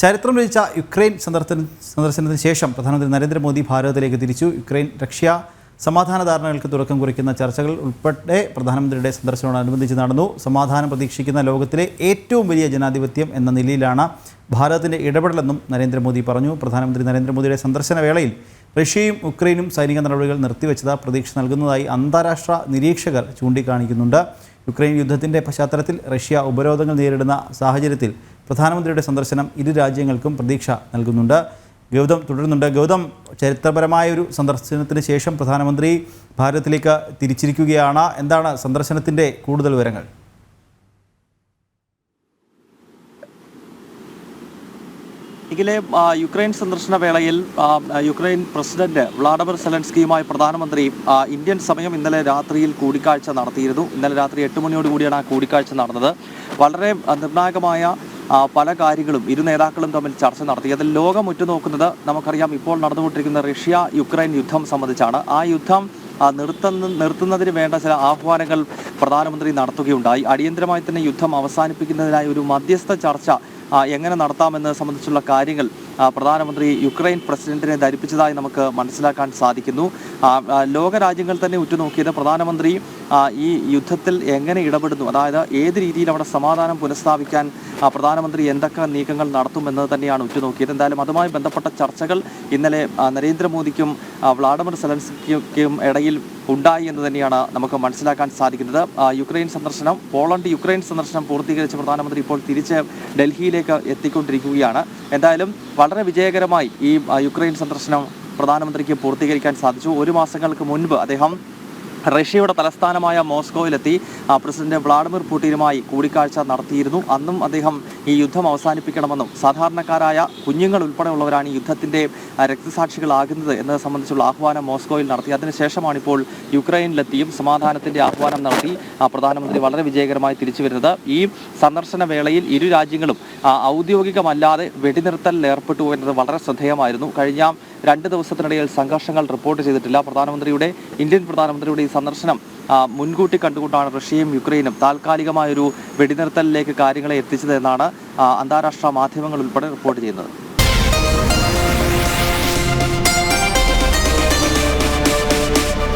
ചരിത്രം രചിച്ച യുക്രൈൻ സന്ദർശന സന്ദർശനത്തിന് ശേഷം പ്രധാനമന്ത്രി നരേന്ദ്രമോദി ഭാരതത്തിലേക്ക് തിരിച്ചു. യുക്രൈൻ റഷ്യ സമാധാന ധാരണകൾക്ക് തുടക്കം കുറിക്കുന്ന ചർച്ചകൾ ഉൾപ്പെടെ പ്രധാനമന്ത്രിയുടെ സന്ദർശനത്തോടനുബന്ധിച്ച് നടന്നു. സമാധാനം പ്രതീക്ഷിക്കുന്ന ലോകത്തിലെ ഏറ്റവും വലിയ ജനാധിപത്യം എന്ന നിലയിലാണ് ഭാരതത്തിന്റെ ഇടപെടലെന്നും നരേന്ദ്രമോദി പറഞ്ഞു. പ്രധാനമന്ത്രി നരേന്ദ്രമോദിയുടെ സന്ദർശന വേളയിൽ റഷ്യയും ഉക്രൈനും സൈനിക നടപടികൾ നിർത്തിവെച്ചത് പ്രതീക്ഷ നൽകുന്നതായി അന്താരാഷ്ട്ര നിരീക്ഷകർ ചൂണ്ടിക്കാണിക്കുന്നുണ്ട്. യുക്രൈൻ യുദ്ധത്തിന്റെ പശ്ചാത്തലത്തിൽ റഷ്യ ഉപരോധങ്ങൾ നേരിടുന്ന സാഹചര്യത്തിൽ പ്രധാനമന്ത്രിയുടെ സന്ദർശനം ഇരു രാജ്യങ്ങൾക്കും പ്രതീക്ഷ നൽകുന്നുണ്ട്. ഗൗതം തുടരുന്നുണ്ട്. ഗൗതം ചരിത്രപരമായ ഒരു സന്ദർശനത്തിന് ശേഷം പ്രധാനമന്ത്രി ഭാരതത്തിലേക്ക് തിരിച്ചിരിക്കുകയാണ്. എന്താണ് സന്ദർശനത്തിന്റെ കൂടുതൽ വിവരങ്ങൾ? ഇതിലെ യുക്രൈൻ സന്ദർശന വേളയിൽ യുക്രൈൻ പ്രസിഡന്റ് വ്ളാഡിമിർ സെലൻസ്കിയുമായി പ്രധാനമന്ത്രി ഇന്ത്യൻ സമയം ഇന്നലെ രാത്രിയിൽ കൂടിക്കാഴ്ച നടത്തിയിരുന്നു. ഇന്നലെ രാത്രി എട്ട് മണിയോട് കൂടിയാണ് ആ കൂടിക്കാഴ്ച നടന്നത്. വളരെ നിർണായകമായ പല കാര്യങ്ങളും ഇരു നേതാക്കളും തമ്മിൽ ചർച്ച നടത്തി. അതിൽ ലോകം ഉറ്റുനോക്കുന്നത് നമുക്കറിയാം ഇപ്പോൾ നടന്നുകൊണ്ടിരിക്കുന്ന റഷ്യ യുക്രൈൻ യുദ്ധം സംബന്ധിച്ചാണ്. ആ യുദ്ധം നിർത്തുന്ന നിർത്തുന്നതിന് വേണ്ട ചില ആഹ്വാനങ്ങൾ പ്രധാനമന്ത്രി നടത്തുകയുണ്ടായി. അടിയന്തരമായി തന്നെ യുദ്ധം അവസാനിപ്പിക്കുന്നതിനായി ഒരു മധ്യസ്ഥ ചർച്ച എങ്ങനെ നടത്താമെന്ന് സംബന്ധിച്ചുള്ള കാര്യങ്ങൾ പ്രധാനമന്ത്രി യുക്രൈൻ പ്രസിഡന്റിനെ ധരിപ്പിച്ചതായി നമുക്ക് മനസ്സിലാക്കാൻ സാധിക്കുന്നു. ആ, ആ, ലോക രാജ്യങ്ങൾ തന്നെ ഉറ്റുനോക്കിയത് പ്രധാനമന്ത്രി ഈ യുദ്ധത്തിൽ എങ്ങനെ ഇടപെടുന്നു? അതായത് ഏത് രീതിയിൽ അവിടെ സമാധാനം പുനഃസ്ഥാപിക്കാൻ പ്രധാനമന്ത്രി എന്തൊക്കെ നീക്കങ്ങൾ നടത്തുമെന്നത് തന്നെയാണ് ഉറ്റുനോക്കിയത്. എന്തായാലും അതുമായി ബന്ധപ്പെട്ട ചർച്ചകൾ ഇന്നലെ നരേന്ദ്രമോദിക്കും വ്ളാഡിമിർ സെലൻസ്കിക്കും ഇടയിൽ ഉണ്ടായി എന്ന് തന്നെയാണ് നമുക്ക് മനസ്സിലാക്കാൻ സാധിക്കുന്നത്. യുക്രൈൻ സന്ദർശനം പോളണ്ട് യുക്രൈൻ സന്ദർശനം പൂർത്തീകരിച്ച പ്രധാനമന്ത്രി ഇപ്പോൾ തിരിച്ച് ഡൽഹിയിലേക്ക് എത്തിക്കൊണ്ടിരിക്കുകയാണ്. എന്തായാലും വളരെ വിജയകരമായി ഈ യുക്രൈൻ സന്ദർശനം പ്രധാനമന്ത്രിക്ക് പൂർത്തീകരിക്കാൻ സാധിച്ചു. ഒരു മാസങ്ങൾക്ക് മുൻപ് അദ്ദേഹം റഷ്യയുടെ തലസ്ഥാനമായ മോസ്കോയിലെത്തി. പ്രസിഡന്റ് വ്ളാഡിമിർ പുടിനുമായി കൂടിക്കാഴ്ച നടത്തിയിരുന്നു. അന്നും അദ്ദേഹം ഈ യുദ്ധം അവസാനിപ്പിക്കണമെന്നും സാധാരണക്കാരായ കുഞ്ഞുങ്ങൾ ഉൾപ്പെടെയുള്ളവരാണ് ഈ യുദ്ധത്തിന്റെ ആ, രക്തസാക്ഷികളാകുന്നത് എന്നത് സംബന്ധിച്ചുള്ള ആഹ്വാനം മോസ്കോയിൽ നടത്തി. അതിനുശേഷമാണ് ഇപ്പോൾ യുക്രൈനിലെത്തിയും സമാധാനത്തിന്റെ ആഹ്വാനം നടത്തി പ്രധാനമന്ത്രി വളരെ വിജയകരമായി തിരിച്ചു വരുന്നത്. ഈ സന്ദർശന വേളയിൽ ഇരു രാജ്യങ്ങളും ഔദ്യോഗികമല്ലാതെ വെടിനിർത്തലിൽ ഏർപ്പെട്ടു എന്നത് വളരെ ശ്രദ്ധേയമായിരുന്നു. കഴിഞ്ഞ രണ്ട് ദിവസത്തിനിടയിൽ സംഘർഷങ്ങൾ റിപ്പോർട്ട് ചെയ്തിട്ടില്ല. പ്രധാനമന്ത്രിയുടെ ഇന്ത്യൻ പ്രധാനമന്ത്രിയുടെ ഈ സന്ദർശനം മുൻകൂട്ടി കണ്ടുകൊണ്ടാണ് റഷ്യയും യുക്രൈനും താൽക്കാലികമായൊരു വെടിനിർത്തലിലേക്ക് കാര്യങ്ങളെ എത്തിച്ചതെന്നാണ് അന്താരാഷ്ട്ര മാധ്യമങ്ങൾ ഉൾപ്പെടെ റിപ്പോർട്ട് ചെയ്യുന്നത്.